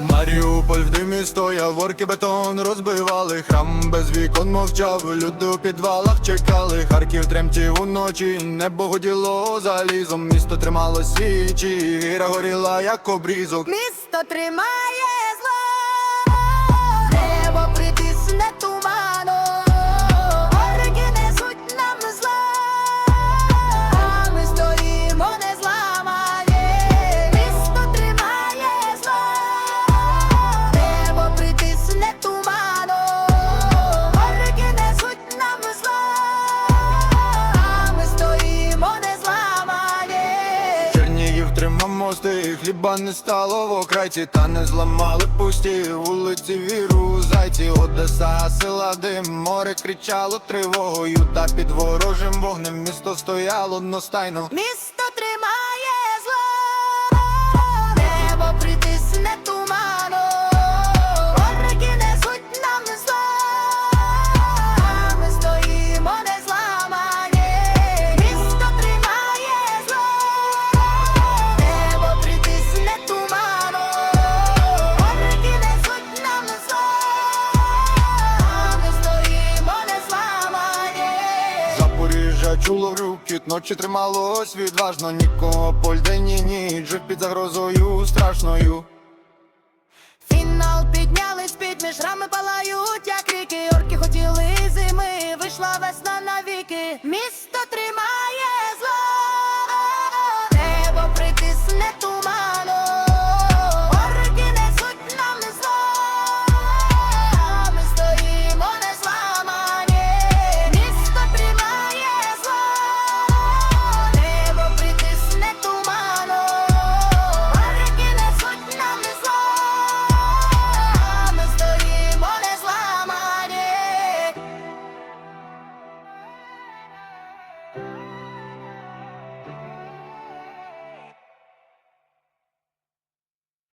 Нікополь в димі стояв, ворки бетон розбивали, храм без вікон мовчав, люди у підвалах чекали, Харків тремтів уночі, небо гуділо залізом, місто тримало січі, гіра горіла, як обрізок. Місто тримає зло, небо притисне туманом, Чернігів мости, хліба не стало в окрайці, та не зламали пусті вулиці віру, зайці, Одеса, села дим, море кричало тривогою, та під ворожим вогнем місто стояло одностайно. Місто дуло в руки, ночі трималось відважно, нікого по льдині ніч жив під загрозою страшною. Фінал підняли з-під між рами палають, як ріки, орки хотіли зими, вийшла весна навіки. Міс